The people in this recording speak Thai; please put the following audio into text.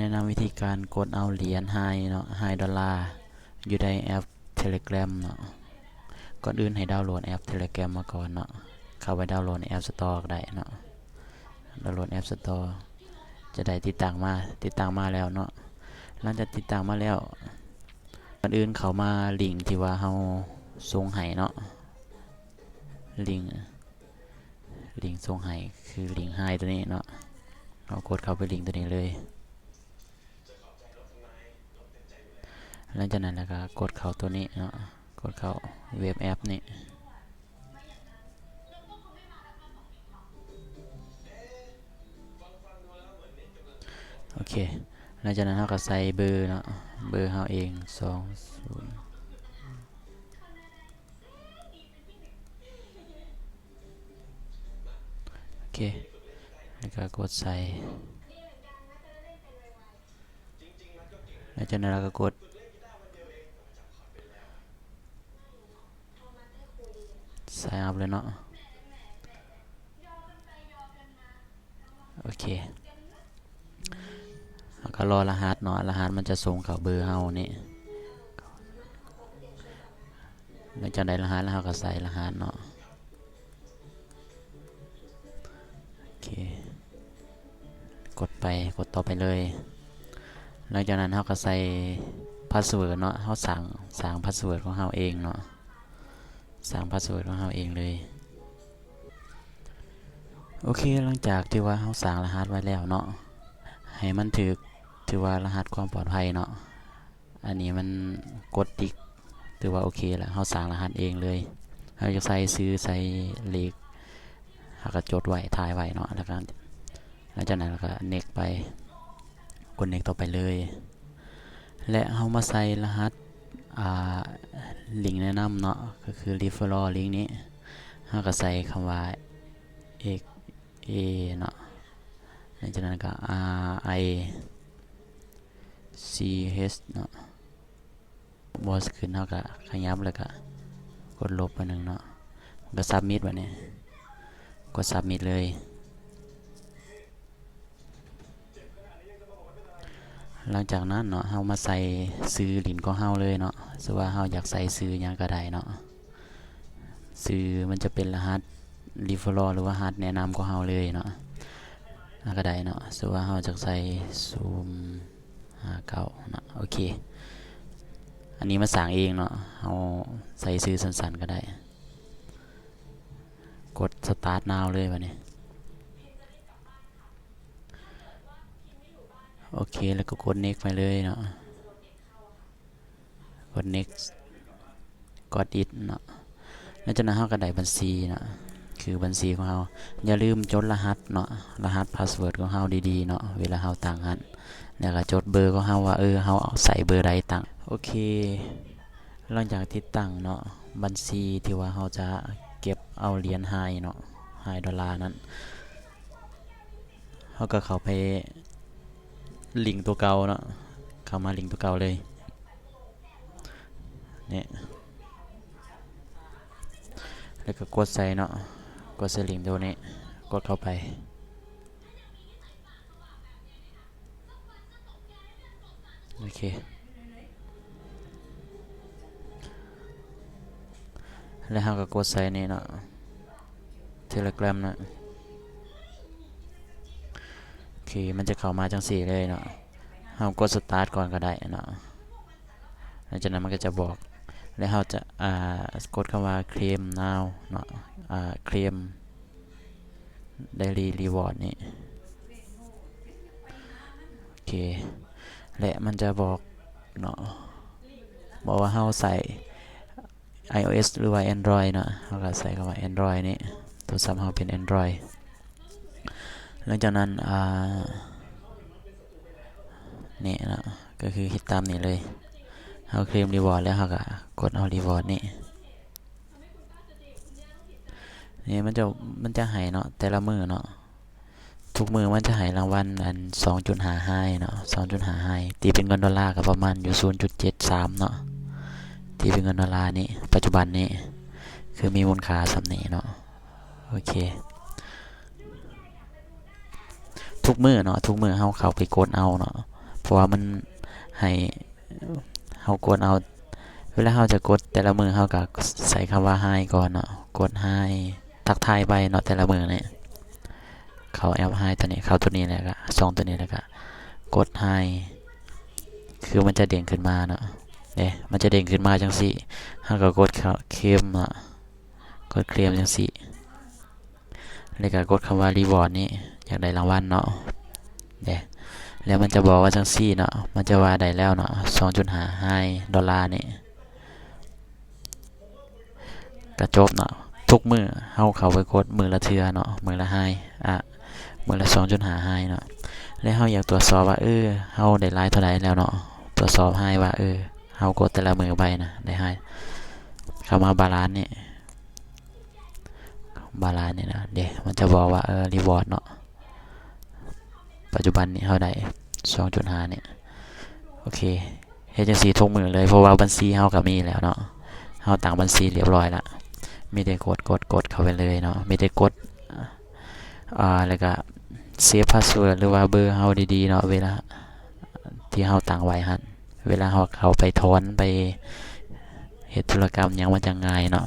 แนะนำวิธีการกดเอาเหรียญไฮเนาะไฮดอลลาร์อยู่ในแอป Telegram เนาะก่อนอื่นให้ดาวน์โหลดแอป Telegram มาก่อนเนาะเข้าไปดาวน์โหลดใน App Store ก็ได้เนาะดาวน์โหลด App Store จะได้ติดตั้งมาติดตั้งมาแล้วเนาะหลังจากติดตั้งมาแล้วก่อนอื่นเขามาลิงก์ที่ว่าเฮาส่งให้เนาะลิงก์ลิงก์ส่งให้คือลิงก์ไฮตัวนี้เนาะเรากดเข้าไปลิงก์ตัวนี้เลย หลังจากนั้นแล้วก็กดเข้าตัวนี้เนาะกดเข้าเว็บแอปนี่โอเคหลังจากนั้นเราก็ใส่เบอร์เนาะเบอร์เราเองสองศูนย์โอเคแล้วก็กดใส่หลังจากนั้นเราก็กด ใส่ อัพเลยเนาะโอเคแล้วก็รอรหัสเนาะรหัสมันจะส่งเข้าเบอร์เฮานี่หลังจากได้รหัสแล้วเราก็ใส่รหัสเนาะโอเคกดไปกดต่อไปเลย หลังจากนั้นเราก็ใส่พาสเวิร์ดเนาะเราสั่งสั่งพาสเวิร์ดของเราเองเนาะ สั่งพาสเวิร์ดของเราเองเลย โอเคหลังจากที่ว่าเราสั่งรหัสไว้แล้วเนาะให้มันถือถือว่ารหัสความปลอดภัยเนาะอันนี้มันกดติ๊กถือว่าโอเคแล้วเราสั่งรหัสเองเลยเราจะใส่ซื้อใส่เลขเราก็จดไว้ถ่ายไว้เนาะแล้วก็หลังจากนั้นเราก็เน็กไปกดเน็กต่อไปเลย และเรามาใส่รหัส ลิงก์แนะนำเนาะก็คือ referral ลิงก์นี้เราก็ใส่คำว่า x a เนาะหลังจากนั้นก็ r i c h เนาะบอสขึ้นเท่ากับขยับแล้วก็กดลบไปหนึ่งเนาะก็ซับมิดแบบนี้กดซับมิดเลย หลังจากนั้นเนาะเฮามาใส่ซื้อหลินของเฮาเลยเนาะสว่าเฮาอยากใส่ซื้อยังก็ได้เนาะซื้อมันจะเป็นรหัส referral หรือว่ารหัสแนะนำของเฮาเลยเนาะก็ได้เนาะสว่าเฮาจะใส่ซูม59เนาะโอเค อันนี้มาสั่งเองเนาะเฮาใส่ซื้อสั้นๆก็ได้ กด start now เลยบัดนี้ โอเค แล้วก็กด next ไปเลยเนาะ กด next กด it เนาะ แล้วจากนั้นเราก็ได้บัญชีเนาะ คือบัญชีของเราอย่าลืมจดรหัสเนาะ รหัสพาสเวิร์ดของเราดีๆเนาะ เวลาเราตั้งหันแล้วก็จดเบอร์ของเราว่าเออเราใส่เบอร์ใดตั้งโอเค หลังจากที่ตั้งเนาะ บัญชีที่ว่าเราจะเก็บเอาเหรียญไฮเนาะไฮดอลลาร์นั้นเราก็เข้าไป ลิงตัวเก่าเนาะเข้ามาลิงตัวเก่าเลยเนี่ยแล้วก็กดใส่เนาะกดใส่ลิงตัวนี้กดเข้าไปโอเคแล้วเราก็กดใส่นี่เนาะ Telegram เนาะ มันจะเข้ามาจังสี่เลยเนาะเรากดสตาร์ทก่อนก็ได้เนาะหลังจากนั้นมันก็จะบอก แล้วเราจะอ่ากดคำว่า claim now เนาะอ่า claim daily reward นี่โอเค และมันจะบอกเนาะบอกว่าเราใส่ iOS หรือว่า Android เนาะเราก็ใส่คำว่า Android นี่โทรศัพท์เราเป็น Android หลังจากนั้นอ่านี่นะก็คือคิดตามนี้เลยเอาเคลมรีวอร์ดแล้วเขาก็กดเอารีวอร์ดนี่นี่มันจะมันจะให้เนาะแต่ละมือเนาะทุกมือมันจะให้รางวัลอันสองจุดหาให้เนาะสองจุดหาให้ตีเป็นเงินดอลลาร์ก็ประมาณอยู่ศูนย์จุดเจ็ดสามเนาะตีเป็นเงินดอลลาร์นี่ปัจจุบันนี้คือมีมูลค่าสำนี้เนาะโอเค ทุกมือเนาะทุกมือเฮาเข้าไปกดเอาเนาะเพราะว่ามันให้เฮากดเอา เวลาเฮาจะกดแต่ละมือเฮาก็ใส่คำว่า hi ก่อนเนาะกด hi ทักทายไปเนาะแต่ละมือเนี่ยเขาแอป hi ตัวนี้เข้าตัวนี้แล้วก็ซองตัวนี้แล้วก็กด hi คือมันจะเด้งขึ้นมาเนาะเด้มันจะเด้งขึ้นมาจังซี่เฮาก็กดเข้าเคลมเนาะกดเคลมจังซี่แล้วก็กดคำว่า reward นี่ อยากได้รางวัลเนาะเด้แล้วมันจะบอกว่าจังซี่เนาะมันจะว่าได้แล้วเนาะ2.5 hi ดอลลาร์นี่ก็จบเนาะทุกมือเฮาเขาไปกดมือละเทื่อเนาะมือละไฮอะมือละ2.5ไฮเนาะแล้วเฮาอยากตรวจสอบว่าเออเฮาได้หลายเท่าใดแล้วเนาะตรวจสอบให้ว่าเออเฮากดแต่ละมือไปนะได้ไฮเข้ามาบาลานซ์นี่บาลานซ์นี่นะเดี๋ยวมันจะบอกว่าเออรีวอร์ดเนาะ ปัจจุบันนี้เฮาได้2.5เนี่ยโอเคเฮ็ดจังซีทุกมือเลยเพราะว่าบัญชีเฮาก็มีแล้วเนาะเฮาตั้งบัญชีเรียบร้อยล้วมีแต่กดกดกดเข้าไปเลยเนาะมีแต่กดอ่าแล้วก็เซฟพาสเวิร์ดหรือว่าเบอร์เฮาดีๆเนาะเวลาที่เฮาตั้งไว้หั่นเวลาเฮาเข้าไปถอนไปเฮ็ดธุรกรรมยังมันจะง่ายเนาะ